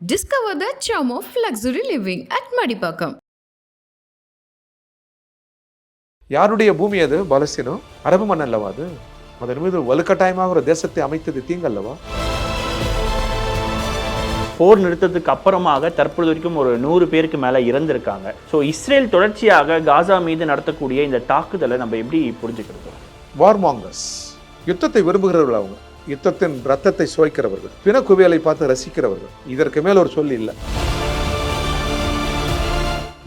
Discover the charm of luxury living at Madipakam. யாருடைய பூமி அது? பாலஸ்தீனம் அரபு மண் அல்லவா அது? அதன் மீது வலுக்கட்டாயமாக ஒரு தேசத்தை அமைத்தது தீங்கல்லவா? போர் நிறுத்தத்துக்கு அப்புறமாக தற்பொழுது வரைக்கும் ஒரு நூறு பேருக்கு மேலே இறந்திருக்காங்க. ஸோ இஸ்ரேல் தொடர்ச்சியாக காசா மீது நடத்தக்கூடிய இந்த தாக்குதலை நம்ம எப்படி புரிஞ்சுக்கிறது வார்மாங்கர்ஸ் யுத்தத்தை விரும்புகிறவர்கள் அவங்க. யுத்தத்தின் ரத்தத்தை சுவைக்கிறவர்கள் பிணக்குவியலை பார்த்து ரசிக்கிறவர்கள். இதற்கு மேல் ஒரு சொல் இல்லை.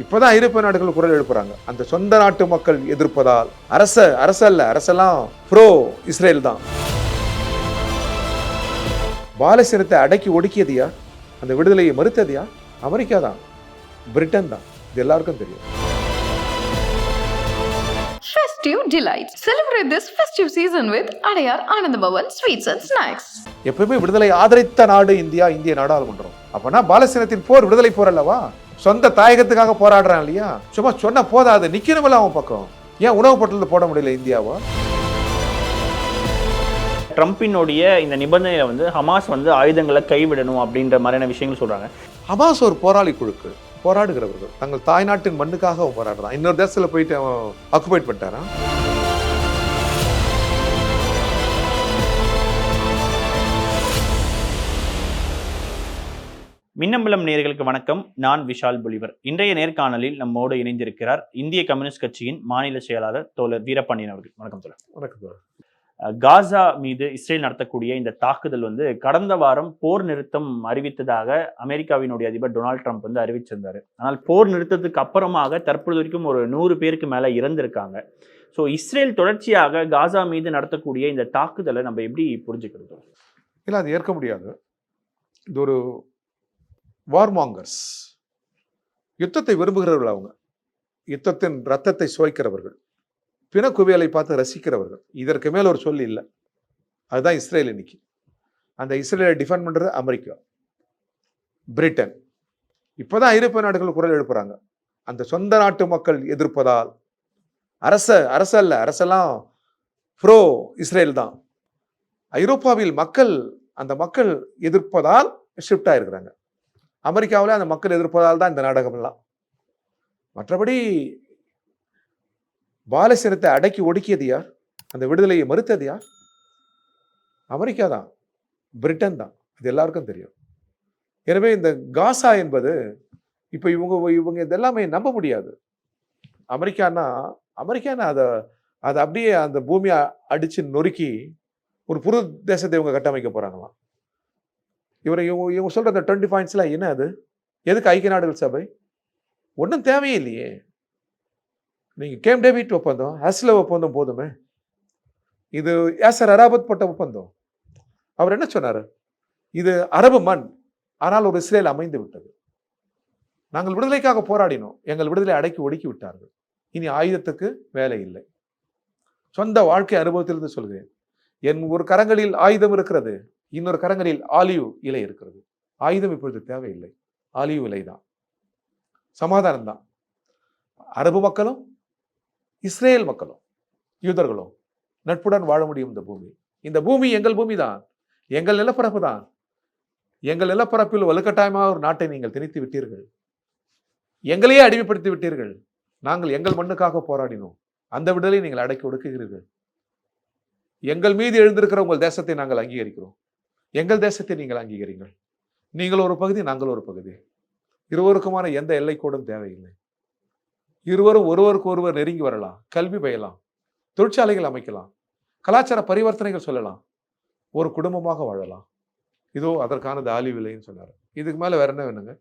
இப்பதான் ஐரோப்பிய நாடுகள் குரல் எழுப்புறாங்க. அந்த சொந்த நாட்டு மக்கள் எதிர்ப்பதால் அரச அரசல்ல அரசெல்லாம் ப்ரோ இஸ்ரேல் தான். பாலஸ்தீனத்தை அடக்கி ஒடுக்கியதையா அந்த விடுதலையை மறுத்ததையா அமெரிக்கா தான். பிரிட்டன் தான். இது எல்லாருக்கும் தெரியும். Festive delights. Celebrate this festive season with Adayar Anandabhavan Sweets and Snacks. எப்பவுமே விடுதலை ஆதரித்த நாடு இந்தியா இந்திய நாடாளுமன்றம். அப்பனா பாலஸ்தீனத்தின் போர் விடுதலை போர் அல்லவா? சொந்த தாயகத்துக்காக போராடுறான் இல்லையா? சும்மா சொன்ன போதாது நிக்கணுமில்ல அவன் பக்கம். ஏன் உணவு பட்டியலில் போட முடியல இந்தியாவா? ட்ரம்பினுடைய இந்த நிபந்தனையில வந்து ஹமாஸ் வந்து ஆயுதங்களை கைவிடணும் அப்படின்ற மாதிரியான விஷயங்கள் சொல்றாங்க. ஹமாஸ் ஒரு போராளி குழுக்கு போராடுகிறவர்கள். தங்கள் தாய்நாட்டின் மண்ணுக்காக அவன் போராடுறான். இன்னொரு தேசத்துல போயிட்டு அவன் ஆக்குபைட் பண்ணிட்டாரான் மின்னம்பலம் நேயர்களுக்கு வணக்கம். நான் விஷால் பொலிவர். இன்றைய நேர்காணலில் நம்மோடு இணைந்திருக்கிறார் இந்திய கம்யூனிஸ்ட் கட்சியின் மாநில செயலாளர் தோழர் வீரபாண்டியன் அவர்கள். வணக்கம் தோழர். வணக்கம் தோழர். காசா மீது இஸ்ரேல் நடத்தக்கூடிய இந்த தாக்குதல் வந்து கடந்த வாரம் போர் நிறுத்தம் அறிவித்ததாக அமெரிக்காவினுடைய அதிபர் டொனால்ட் ட்ரம்ப் வந்து அறிவிச்சிருந்தார். ஆனால் போர் நிறுத்தத்துக்கு அப்புறமாக தற்பொழுது வரைக்கும் ஒரு நூறு பேருக்கு மேலே இறந்திருக்காங்க. ஸோ இஸ்ரேல் தொடர்ச்சியாக காசா மீது நடத்தக்கூடிய இந்த தாக்குதலை நம்ம எப்படி புரிஞ்சுக்கிறது? இல்லை அது ஏற்க முடியாது. இது ஒரு வார்மாங்கர்ஸ் யுத்தத்தை விரும்புகிறவர்கள் அவங்க. யுத்தத்தின் ரத்தத்தை சுவைக்கிறவர்கள். பிணக்குவியலை பார்த்து ரசிக்கிறவர்கள். இதற்கு மேல் ஒரு சொல் இல்லை. அதுதான் இஸ்ரேல் இன்னைக்கு. அந்த இஸ்ரேலை டிஃபெண்ட் பண்ணுறது அமெரிக்கா. பிரிட்டன். இப்போ தான் ஐரோப்பிய நாடுகள் குரல் எழுப்புறாங்க. அந்த சொந்த நாட்டு மக்கள் எதிர்ப்பதால். அரச அரசல்ல அரசெல்லாம் ப்ரோ இஸ்ரேல் தான். ஐரோப்பாவில் மக்கள் அந்த மக்கள் எதிர்ப்பதால் ஷிஃப்ட் ஆகிருக்கிறாங்க அமெரிக்காவில் அந்த மக்கள் எதிர்ப்பதால் தான் இந்த நாடகமெல்லாம். மற்றபடி பாலசீனத்தை அடக்கி ஒடுக்கியது யார்? அந்த விடுதலையை மறுத்தது யார்? அமெரிக்கா தான். பிரிட்டன் தான். இது எல்லாருக்கும் தெரியும். எனவே இந்த காசா என்பது இப்போ இவங்க இவங்க இதெல்லாமே நம்ப முடியாது. அமெரிக்கானா அமெரிக்கானா அதை அதை அப்படியே அந்த பூமியை அடித்து நொறுக்கி ஒரு புது தேசத்தை இவங்க கட்டமைக்க போகிறாங்களாம் இவரை இவங்க இவங்க சொல்கிற அந்த டுவெண்ட்டி பாயிண்ட்ஸ்லாம் என்ன அது? எதுக்கு ஐக்கிய நாடுகள் சபை? ஒன்றும் தேவையே நீங்கள் கேம் டேவிட் ஒப்பந்தம் ஹஸ்ல ஒப்பந்தம் போதுமே? இது யாசர் அராபத் போட்ட ஒப்பந்தம். அவர் என்ன சொன்னார்? இது அரபு மண் ஆனால் ஒரு இஸ்ரேல் அமைந்து விட்டது. நாங்கள் விடுதலைக்காக போராடினோம். எங்கள் விடுதலை அடக்கி ஒடுக்கி விட்டார்கள். இனி ஆயுதத்துக்கு வேலை இல்லை. சொந்த வாழ்க்கை அனுபவத்திலிருந்து சொல்கிறேன். என் ஒரு கரங்களில் ஆயுதம் இருக்கிறது இன்னொரு கரங்களில் ஆலிவ் இலை இருக்கிறது. ஆயுதம் இப்பொழுது தேவையில்லை. ஆலிவ் இலை தான் சமாதானம் தான் அரபு மக்களும் இஸ்ரேல் மக்களும் யூதர்களும் நட்புடன் வாழ முடியும் இந்த பூமி. இந்த பூமி எங்கள் பூமி தான் எங்கள் நிலப்பரப்பு தான் எங்கள் நிலப்பரப்பில் வலுக்கட்டாயமாக ஒரு நாட்டை நீங்கள் திணித்து விட்டீர்கள். எங்களையே அடிமைப்படுத்தி விட்டீர்கள். நாங்கள் எங்கள் மண்ணுக்காக போராடினோம். அந்த விடலை நீங்கள் அடக்கி ஒடுக்குகிறீர்கள். எங்கள் மீது எழுந்திருக்கிற உங்கள் தேசத்தை நாங்கள் அங்கீகரிக்கிறோம். எங்கள் தேசத்தை நீங்கள் அங்கீகரிங்கள். நீங்கள் ஒரு பகுதி நாங்கள் ஒரு பகுதி. இருவருக்குமான எந்த எல்லைக்கோடும் தேவையில்லை. இருவரும் ஒருவருக்கு ஒருவர் நெருங்கி வரலாம் கல்வி பயிலாம் தொழிற்சாலைகள் அமைக்கலாம் கலாச்சார பரிவர்த்தனைகள் சொல்லலாம் ஒரு குடும்பமாக வாழலாம். இதோ அதற்கான தாலி விலைன்னு சொன்னார். இதுக்கு மேலே வேற என்ன வேணுங்க?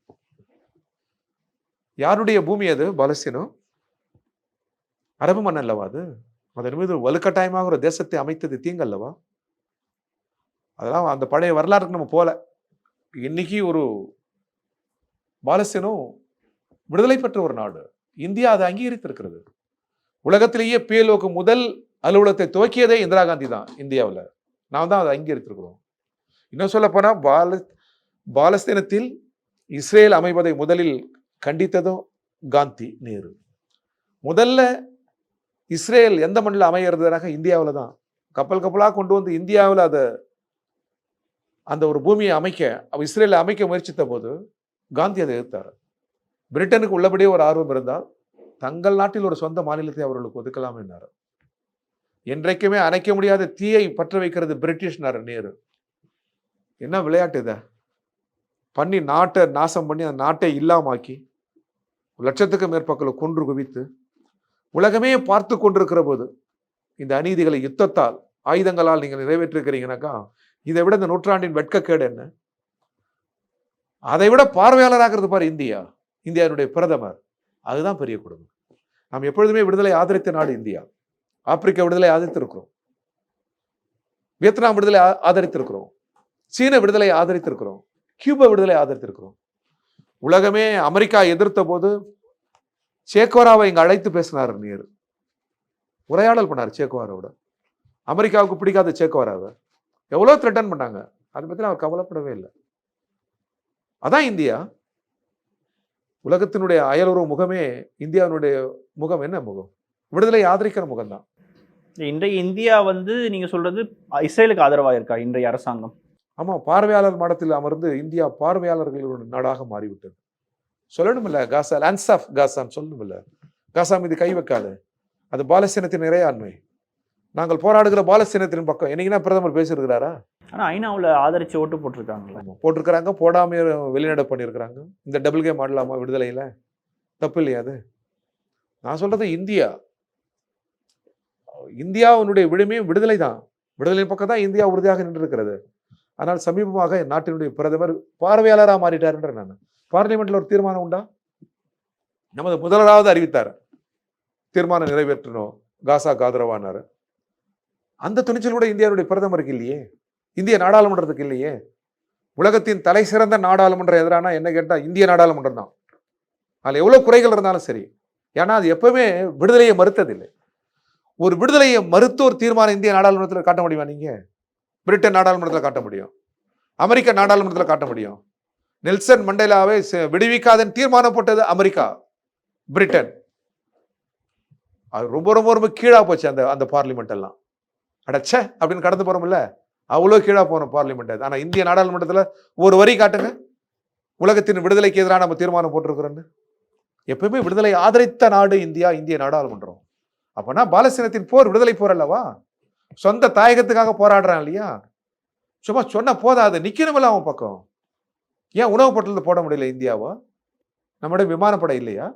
யாருடைய பூமி அது? பாலஸ்தீனம் அரபு மண் அல்லவா அது? அதன் மீது வலுக்கட்டாயமாக ஒரு தேசத்தை அமைத்தது தீங்கல்லவா அதெல்லாம் அந்த பழைய வரலாறுக்கு நம்ம போல. இன்னைக்கு ஒரு பாலஸ்தீனம் விடுதலை பெற்ற ஒரு நாடு. இந்தியா அதை அங்கீகரித்திருக்கிறது. உலகத்திலேயே பிஎல்ஓக்கு முதல் அலுவலகத்தை துவக்கியதே இந்திரா காந்தி தான் இந்தியாவில். நாம் தான் அதை அங்கீகரித்திருக்கிறோம். இன்னும் சொல்ல போனால் பால பாலஸ்தீனத்தில் இஸ்ரேல் அமைவதை முதலில் கண்டித்ததும் காந்தி நேரு. முதல்ல இஸ்ரேல் எந்த மண்ணில் அமையிறதுனாக இந்தியாவில் தான். கப்பல் கப்பலாக கொண்டு வந்து இந்தியாவில் அதை அந்த ஒரு பூமியை அமைக்க இஸ்ரேலில் இஸ்ரேலை அமைக்க முயற்சித்த போது காந்தி அதை எதிர்த்தார். பிரிட்டனுக்கு உள்ளபடியே ஒரு ஆர்வம் இருந்தால் தங்கள் நாட்டில் ஒரு சொந்த மாநிலத்தை அவர்களுக்கு ஒதுக்கலாம் என்னார். என்றைக்குமே அணைக்க முடியாத தீயை பற்ற வைக்கிறது பிரிட்டிஷ்னார் நேரு. என்ன விளையாட்டு இதை? பண்ணி நாட்டை நாசம் பண்ணி அந்த நாட்டை இல்லாமாக்கி ஒரு லட்சத்துக்கு மேற்பக்களை கொன்று குவித்து உலகமே பார்த்து கொண்டிருக்கிற போது இந்த அநீதிகளை யுத்தத்தால் ஆயுதங்களால் நீங்கள் நிறைவேற்றிருக்கிறீங்கனாக்கா இதை விட இந்த நூற்றாண்டின் வெட்கக்கேடு என்ன? அதை விட பார்வையாளராகிறது பாரு இந்தியா. இந்தியாவினுடைய பிரதமர் அதுதான் பெரிய கொடுமை. நாம் எப்பொழுதுமே விடுதலை ஆதரித்த நாடு இந்தியா. ஆப்பிரிக்க விடுதலை ஆதரித்திருக்கிறோம். வியட்நாம் விடுதலை ஆதரித்திருக்கிறோம். சீன விடுதலை ஆதரித்திருக்கிறோம். கியூபா விடுதலை ஆதரித்திருக்கிறோம். உலகமே அமெரிக்கா எதிர்த்த போது சேக்கோராவை இங்கே அழைத்து பேசினார் நேரு. உரையாடல் பண்ணார் சேக்கோவாரோட அமெரிக்காவுக்கு பிடிக்காத சேக்கோராவை எவ்வளோ த்ரெட்டன் பண்ணாங்க. அதை பற்றி அவர் கவலைப்படவே இல்லை. அதான் இந்தியா. உலகத்தினுடைய அயலுறவு முகமே இந்தியாவினுடைய முகம் என்ன முகம்? விடுதலை ஆதரிக்கிற முகம்தான். இன்றைய இந்தியா வந்து நீங்க சொல்றது இஸ்ரேலுக்கு ஆதரவா இருக்கா இன்றைய அரசாங்கம்? ஆமா பார்வையாளர் மாடத்தில் அமர்ந்து இந்தியா பார்வையாளர்களோட நாடாக மாறிவிட்டது. சொல்லணுமில்ல காசா லேண்ட்ஸ் ஆஃப் காசான்னு சொல்லணுமில்ல. காசா மீது கை வைக்காது. அது பாலஸ்தீனத்தின் இறையாண்மை. நாங்கள் போராடுகிற பாலஸ்தீனத்தின் பக்கம். என்னைக்குன்னா பிரதமர் பேசியிருக்கிறாரா? ஆனா ஐநாவுல ஆதரிச்சு ஓட்டு போட்டிருக்காங்களா போட்டிருக்கிறாங்க. போடாம வெளிநடை பண்ணியிருக்கிறாங்க. இந்த டபுள் கேம் ஆடலாமா விடுதலையில? தப்பு இல்லையா அது? நான் சொல்றது இந்தியா. இந்தியாவினுடைய விடுமையும் விடுதலை தான் விடுதலையின் பக்கம் தான் இந்தியா உறுதியாக நின்றிருக்கிறது. ஆனால் சமீபமாக நாட்டினுடைய பிரதமர் பார்வையாளராக மாறிட்டாருன்ற நான். பார்லிமெண்ட்ல ஒரு தீர்மானம் உண்டா? நமது முதல்வராவது அறிவித்தார். தீர்மானம் நிறைவேற்றணும். காசா ஆதரவானாரு அந்த துணிச்சல் கூட இந்தியாவுடைய பிரதமருக்கு இல்லையே? இந்திய நாடாளுமன்றத்துக்கு இல்லையே? உலகத்தின் தலை சிறந்த நாடாளுமன்றம் எதிரானா என்ன கேட்டால் இந்திய நாடாளுமன்றம் தான். அதில் எவ்வளோ குறைகள் இருந்தாலும் சரி. ஏன்னா அது எப்பவுமே விடுதலையை மறுத்ததில்லை. ஒரு விடுதலையை மறுத்து ஒரு தீர்மானம் இந்திய நாடாளுமன்றத்தில் காட்ட முடியுமா நீங்கள் பிரிட்டன் நாடாளுமன்றத்தில் காட்ட முடியும். அமெரிக்க நாடாளுமன்றத்தில் காட்ட முடியும். நெல்சன் மண்டேலாவை விடுவிக்காதன் தீர்மானம் போட்டது அமெரிக்கா பிரிட்டன். அது ரொம்ப ரொம்ப ரொம்ப கீழாக போச்சு அந்த அந்த பார்லிமெண்ட் எல்லாம். அடச்சே அப்படின்னு கடந்து போகிறோம்ல அவ்வளோ கீழே போகிறோம் பார்லிமெண்ட் அது இந்திய நாடாளுமன்றத்தில் ஒரு வரி காட்டுங்க. உலகத்தின் விடுதலைக்கு எதிராக நம்ம தீர்மானம் போட்டிருக்கிறோன்னு. எப்பயுமே விடுதலை ஆதரித்த நாடு இந்தியா இந்திய நாடாளுமன்றம். அப்போனா பாலஸ்தீனத்தின் போர் விடுதலை போர் அல்லவா? சொந்த தாயகத்துக்காக போராடுறான் இல்லையா? சும்மா சொன்னால் போதாது. நிற்கணுமில்ல அவன் பக்கம். ஏன் உணவு பொட்டலத்தை போட முடியல இந்தியாவா? நம்முடைய விமானப்படை இல்லையா?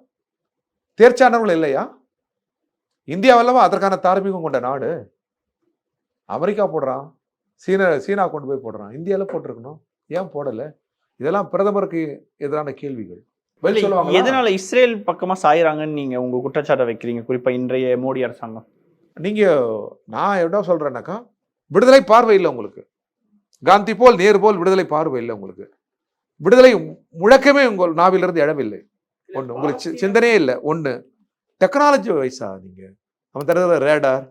தேர்ச்சானவர்கள் இல்லையா? இந்தியாவல்லவா? அதற்கான தார்மீகம் கொண்ட நாடு. அமெரிக்கா போடுறான் சீனா சீனா கொண்டு போய் போடுறான். இந்தியால போட்டிருக்கணும். ஏன் போடல? இதெல்லாம் பிரதமருக்கு எதிரான கேள்விகள்? எதனால இஸ்ரேல் பக்கமா சாயறாங்கன்னு நீங்க உங்க குற்றச்சாட்டை வைக்கிறீங்க குறிப்பா இன்றைய மோடி அரசாங்கம்? நீங்க நான் என்ன சொல்றேன்னாக்கா விடுதலை பார்வை இல்லை உங்களுக்கு. காந்தி போல் நேரு போல் விடுதலை பார்வை இல்லை உங்களுக்கு. விடுதலை முழக்கமே உங்கள் நாவிலிருந்து இடமில்லை ஒண்ணு உங்களுக்கு சிந்தனையே இல்லை. ஒண்ணு டெக்னாலஜி வயசா நீங்க? அவன் தருகிற ரேடார்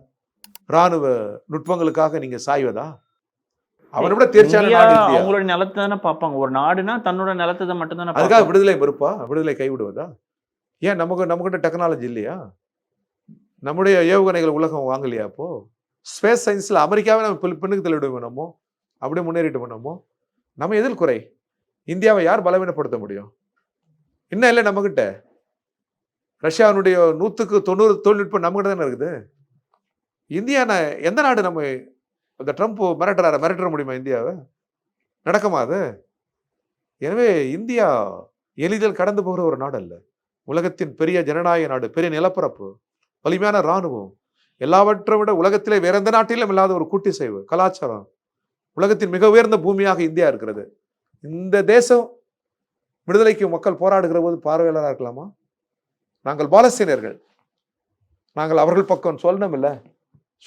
ராணுவ நுட்பங்களுக்காக நீங்க சாய்வதா? அவனை விட தேர்ச்சியான அவங்களோட நிலத்தை தானே பார்ப்பாங்க. ஒரு நாடுனா தன்னோட நிலத்தை மட்டும் தானே அதுக்காக விடுதலை மறுப்பா விடுதலை கைவிடுவதா? ஏன் நமக்கு நம்மகிட்ட டெக்னாலஜி இல்லையா? நம்முடைய ஏவுகணைகள் உலகம் வாங்கலையா அப்போ? ஸ்பேஸ் சயின்ஸ்ல அமெரிக்காவை நம்ம பின்- பின்னுக்கு தள்ளிவிட வேணுமோ அப்படியே முன்னேறிட்டு வேணுமோ நம்ம எதில் குறை? இந்தியாவை யார் பலவீனப்படுத்த முடியும்? இன்னும் இல்லை நம்மகிட்ட? ரஷ்யாவினுடைய நூற்றுக்கு தொண்ணூறு தொழில்நுட்பம் நம்மகிட்ட தானே இருக்குது? இந்தியா எந்த நாடு நம்ம இந்த ட்ரம்ப் மிரட்டுறாரு மிரட்டுற முடியுமா இந்தியாவை? நடக்குமா அது? எனவே இந்தியா எளிதில் கடந்து போகிற ஒரு நாடு அல்ல. உலகத்தின் பெரிய ஜனநாயக நாடு பெரிய நிலப்பரப்பு வலிமையான இராணுவம் எல்லாவற்றை விட உலகத்திலே வேற எந்த நாட்டிலும் இல்லாத ஒரு கூட்டிசைவு கலாச்சாரம். உலகத்தின் மிக உயர்ந்த பூமியாக இந்தியா இருக்கிறது. இந்த தேசம் விடுதலைக்கு மக்கள் போராடுகிற போது பார்வையாளராக இருக்கலாமா? நாங்கள் பாலஸ்தீனர்கள் நாங்கள் அவர்கள் பக்கம் சொல்லணும் இல்லை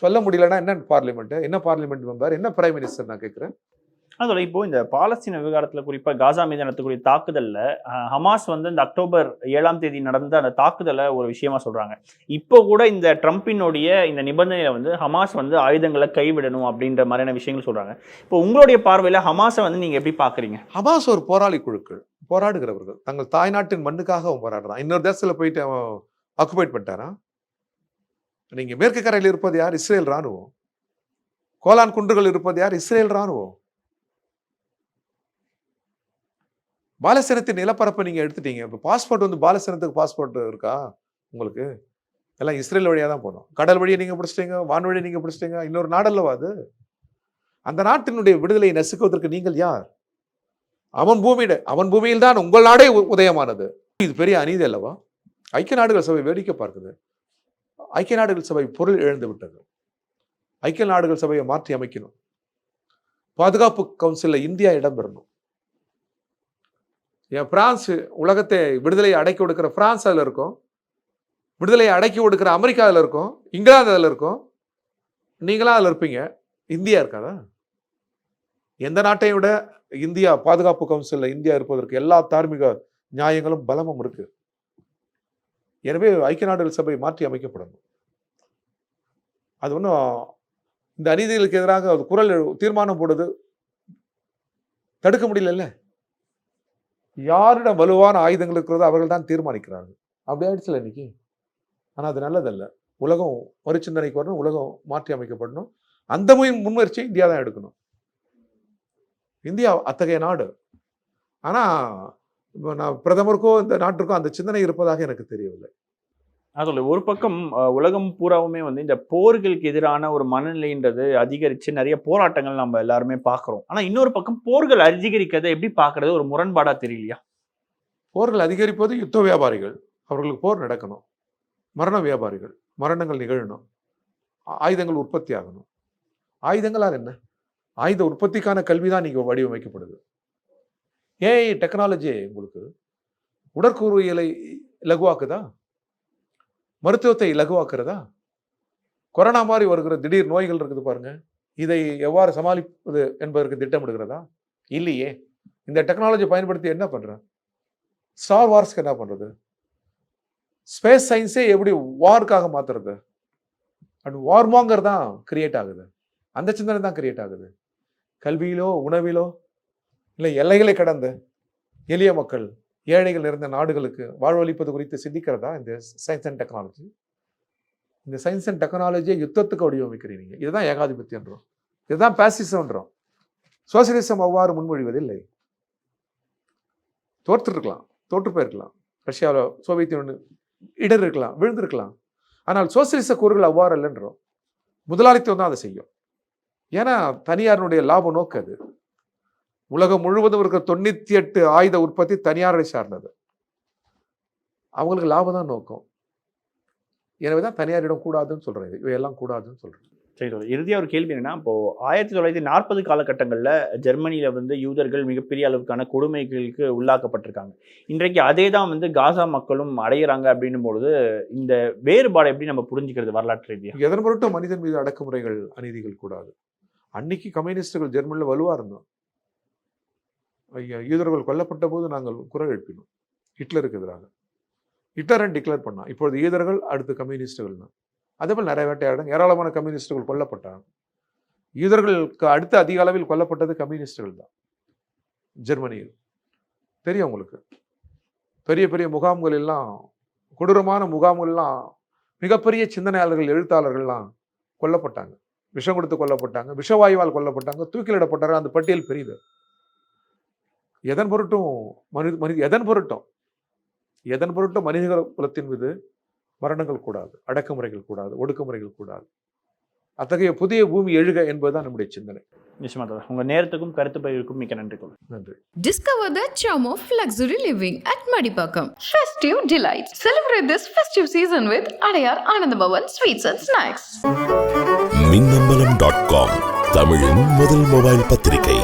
சொல்ல முடியலன்னா என்ன பார்லிமெண்ட் என்ன பார்லிமெண்ட் மெம்பர் என்ன பிரைம் மினிஸ்டர் நான் கேட்கிறேன்? அதோட இப்போ இந்த பாலஸ்தீன விவகாரத்துல குறிப்பா காசா மீது நடத்தக்கூடிய தாக்குதல்ல ஹமாஸ் வந்து இந்த அக்டோபர் ஏழாம் தேதி நடந்த அந்த தாக்குதலை ஒரு விஷயமா சொல்றாங்க. இப்போ கூட இந்த ட்ரம்பினுடைய இந்த நிபந்தனையில வந்து ஹமாஸ் வந்து ஆயுதங்களை கைவிடணும் அப்படின்ற மாதிரியான விஷயங்கள் சொல்றாங்க. இப்போ உங்களுடைய பார்வையில ஹமாஸை வந்து நீங்க எப்படி பாக்குறீங்க ஹமாஸ் ஒரு போராளி குழுக்கள் போராடுகிறவர்கள். தங்கள் தாய்நாட்டின் மண்ணுக்காக அவன் போராடுறான். இன்னொரு தேசத்துல போயிட்டு அவன் ஆக்குபைட் பண்ணிட்டாரான் நீங்கள் மேற்கு கரையில் இருப்பது யார்? இஸ்ரேல் ராணுவம் கோலான் குன்றுகள் இருப்பது யார்? இஸ்ரேல் ராணுவம் பாலசேனத்தின் நிலப்பரப்பை நீங்கள் எடுத்துட்டீங்க. இப்போ பாஸ்போர்ட் வந்து பாலசனத்துக்கு பாஸ்போர்ட் இருக்கா? உங்களுக்கு? எல்லாம் இஸ்ரேல் வழியாக தான் போகணும் கடல் வழியை நீங்கள் பிடிச்சிட்டீங்க வான் வழியை நீங்கள் பிடிச்சிட்டீங்க. இன்னொரு நாடல்லவா அது? அந்த நாட்டினுடைய விடுதலையை நசுக்குவதற்கு நீங்கள் யார்? அவன் பூமியிட அவன் பூமியில் தான் உங்கள் நாடே உ- உதயமானது. இது பெரிய அநீதி அல்லவா? ஐக்கிய நாடுகள் சபை வேடிக்கை பார்க்குது. ஐக்கிய நாடுகள் சபை பொருள் இழந்து விட்டது. ஐக்கிய நாடுகள் சபையை மாற்றி அமைக்கணும். பாதுகாப்பு கவுன்சிலில் இந்தியா இடம்பெறணும். ஏன் பிரான்ஸ் உலகத்தை விடுதலையை அடக்கி கொடுக்கிற பிரான்ஸ் அதில் இருக்கும். விடுதலையை அடக்கி கொடுக்கிற அமெரிக்கா அதில் இருக்கும். இங்கிலாந்து அதில் இருக்கும். நீங்களாம் அதில் இருப்பீங்க. இந்தியா இருக்காதா? எந்த நாட்டை விட இந்தியா பாதுகாப்பு கவுன்சிலில் இந்தியா இருப்பதற்கு எல்லா தார்மீக நியாயங்களும் பலமும் இருக்கு. எனவே ஐக்கிய நாடுகள் சபை மாற்றி அமைக்கப்படணும். அது ஒன்றும் இந்த அநீதிகளுக்கு எதிராக அது குரல் தீர்மானம் போடுது. தடுக்க முடியலல்ல. யாரிடம் வலுவான ஆயுதங்கள் இருக்கிறதோ அவர்கள் தான் தீர்மானிக்கிறார்கள். அப்படி ஆயிடுச்சுல இன்னைக்கு. ஆனால் அது நல்லதல்ல. உலகம் ஒரு சிந்தனைக்கு வரணும் உலகம் மாற்றி அமைக்கப்படணும். அந்த முன் முன்முயற்சி இந்தியா தான் எடுக்கணும். இந்தியா அத்தகைய நாடு. ஆனால் இப்போ நான் பிரதமருக்கோ இந்த நாட்டிற்கோ அந்த சிந்தனை இருப்பதாக எனக்கு தெரியவில்லை. அதுல ஒரு பக்கம் உலகம் பூராவுமே வந்து இந்த போர்களுக்கு எதிரான ஒரு மனநிலைன்றது அதிகரித்து நிறைய போராட்டங்கள் நம்ம எல்லாருமே பார்க்குறோம் ஆனால் இன்னொரு பக்கம் போர்கள் அதிகரிக்கிறதை எப்படி பார்க்குறது ஒரு முரண்பாடாக தெரியலையா போர்கள் அதிகரிப்பது யுத்த வியாபாரிகள் அவர்களுக்கு போர் நடக்கணும் மரண வியாபாரிகள் மரணங்கள் நிகழணும் ஆயுதங்கள் உற்பத்தி ஆகணும் ஆயுதங்களால் என்ன ஆயுத உற்பத்திக்கான கல்வி தான் நீங்கள் வடிவமைக்கப்படுது ஏஐ டெக்னாலஜி உங்களுக்கு உடற்கூறியலை லகுவாக்குதா மருத்துவத்தை இலகுவாக்குறதா? கொரோனா மாதிரி வருகிற திடீர் நோய்கள் இருக்குது பாருங்க. இதை எவ்வாறு சமாளிப்பது என்பதற்கு திட்டமிடுகிறதா? இல்லையே. இந்த டெக்னாலஜி பயன்படுத்தி என்ன பண்றேன் ஸ்டார் வார்ஸ்க்கு என்ன பண்றது? ஸ்பேஸ் சயின்ஸே எப்படி வார்க்காக மாத்துறது? அண்ட் வார்மாங்கர் தான் கிரியேட் ஆகுது. அந்த சிந்தனை தான் கிரியேட் ஆகுது. கல்வியிலோ உணவிலோ இல்லை எல்லைகளை கடந்து எளிய மக்கள் ஏழைகள் நிறைந்த நாடுகளுக்கு வாழ்வளிப்பது குறித்து சிந்திக்கிறதா இந்த சயின்ஸ் அண்ட் டெக்னாலஜி இந்த சயின்ஸ் அண்ட் டெக்னாலஜியை யுத்தத்துக்கு வடிவமைக்கிறீங்க. இதுதான் ஏகாதிபத்தியன்றோம் இதுதான் பேசிசம்ன்றோம் சோசியலிசம் அவ்வாறு முன்மொழிவதில்லை. தோற்றுருக்கலாம். தோற்று போயிருக்கலாம். ரஷ்யாவில் சோவியத் யூனியன் இடர் இருக்கலாம் விழுந்திருக்கலாம். ஆனால் சோசியலிச கூறுகள் அவ்வாறு இல்லைன்றோம் முதலாளித்துவம் தான் அதை செய்யும். ஏன்னா தனியாருடைய லாப நோக்கு அது. உலகம் முழுவதும் இருக்கிற தொண்ணூத்தி எட்டு ஆயுத உற்பத்தி தனியாரை சார்ந்தது. அவங்களுக்கு லாபம் தான் நோக்கம். எனவே தான் தனியாரிடம் கூடாதுன்னு சொல்றேன் இது. இவையெல்லாம் கூடாதுன்னு சொல்றேன். சரி தோழர். இறுதியா ஒரு கேள்வி என்னன்னா இப்போ ஆயிரத்தி தொள்ளாயிரத்தி நாற்பது காலகட்டங்கள்ல ஜெர்மனியில வந்து யூதர்கள் மிகப்பெரிய அளவுக்கான கொடுமைகளுக்கு உள்ளாக்கப்பட்டிருக்காங்க. இன்றைக்கு அதே தான் வந்து காசா மக்களும் அடையிறாங்க அப்படின்னும் பொழுது இந்த வேறுபாடை எப்படி நம்ம புரிஞ்சுக்கிறது வரலாற்று ரீதியா? எதன் பொருட்டும் மனிதன் மீது அடக்குமுறைகள் அநீதிகள் கூடாது. அன்னைக்கு கம்யூனிஸ்டுகள் ஜெர்மனியில் வலுவா இருந்தோம். யூதர்கள் கொல்லப்பட்ட போது நாங்கள் குரல் எழுப்பினோம். ஹிட்லருக்கு எதிராக. ஹிட்லரன் டிக்ளேர் பண்ணான். இப்பொழுது யூதர்கள் அடுத்து கம்யூனிஸ்டுகள்னா. அதே போல் நிறைய வேட்டையாடுங்க ஏராளமான கம்யூனிஸ்டுகள் கொல்லப்பட்டாங்க. யூதர்களுக்கு அடுத்து அதிக அளவில் கொல்லப்பட்டது கம்யூனிஸ்டுகள் தான் ஜெர்மனியில். தெரியும் உங்களுக்கு? பெரிய பெரிய முகாம்கள் எல்லாம் கொடூரமான முகாம்கள்லாம் மிகப்பெரிய சிந்தனையாளர்கள் எழுத்தாளர்கள்லாம் கொல்லப்பட்டாங்க. விஷம் கொடுத்து கொல்லப்பட்டாங்க. விஷவாயுவால் கொல்லப்பட்டாங்க. தூக்கிலிடப்பட்டார்கள் அந்த பட்டியல் பெரியது. எதன் பொருட்டும் மனித மனித எதன் பொருட்டும் எதன் பொருட்டும் மனித குலத்தின் மீது மரணங்கள் கூடாது அடக்குமுறைகள் கூடாது ஒடுக்குமுறைகள் கூடாது அத்தகைய புதிய பூமி எழுக என்பதுதான் நம்முடைய சிந்தனை நிச்சயமா தோழர். உங்க நேரத்துக்கும் கருத்து பகிர்வுக்கும் மிக்க நன்றி தோழர். நன்றி Discover the charm of luxury living at Madipakam. Festive delights. Celebrate this festive season with Adayar Anandabhavan Sweets and Snacks. Minnambalam dot com தமிழின் முதல் மொபைல் பத்திரிகை